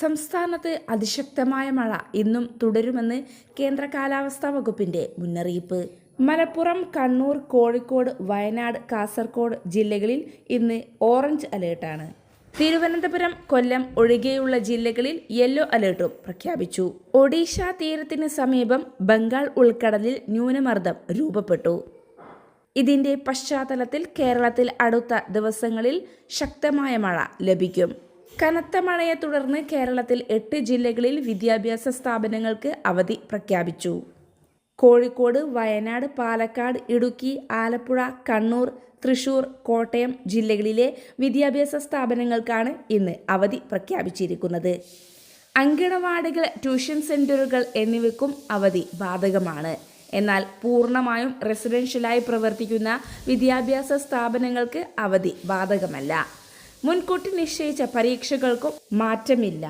സംസ്ഥാനത്ത് അതിശക്തമായ മഴ ഇന്നും തുടരുമെന്ന് കേന്ദ്ര കാലാവസ്ഥാ വകുപ്പിന്റെ മുന്നറിയിപ്പ്. മലപ്പുറം കണ്ണൂർ കോഴിക്കോട് വയനാട് കാസർഗോഡ് ജില്ലകളിൽ ഇന്ന് ഓറഞ്ച് അലേർട്ടാണ് തിരുവനന്തപുരം കൊല്ലം ഒഴികെയുള്ള ജില്ലകളിൽ യെല്ലോ അലേർട്ടും പ്രഖ്യാപിച്ചു. ഒഡീഷ തീരത്തിന് സമീപം ബംഗാൾ ഉൾക്കടലിൽ ന്യൂനമർദ്ദം രൂപപ്പെട്ടു. ഇതിന്റെ പശ്ചാത്തലത്തിൽ കേരളത്തിൽ അടുത്ത ദിവസങ്ങളിൽ ശക്തമായ മഴ ലഭിക്കും. കനത്ത മഴയെ തുടർന്ന് കേരളത്തിൽ എട്ട് ജില്ലകളിൽ വിദ്യാഭ്യാസ സ്ഥാപനങ്ങൾക്ക് അവധി പ്രഖ്യാപിച്ചു. കോഴിക്കോട് വയനാട് പാലക്കാട് ഇടുക്കി ആലപ്പുഴ കണ്ണൂർ തൃശൂർ കോട്ടയം ജില്ലകളിലെ വിദ്യാഭ്യാസ സ്ഥാപനങ്ങൾക്കാണ് ഇന്ന് അവധി പ്രഖ്യാപിച്ചിരിക്കുന്നത്. അങ്കണവാടികൾ ട്യൂഷൻ സെന്ററുകൾ എന്നിവയ്ക്കും അവധി ബാധകമാണ്. എന്നാൽ പൂർണമായും റെസിഡൻഷ്യലായി പ്രവർത്തിക്കുന്ന വിദ്യാഭ്യാസ സ്ഥാപനങ്ങൾക്ക് അവധി ബാധകമല്ല. മുൻകൂട്ടി നിശ്ചയിച്ച പരീക്ഷകൾക്കും മാറ്റമില്ല.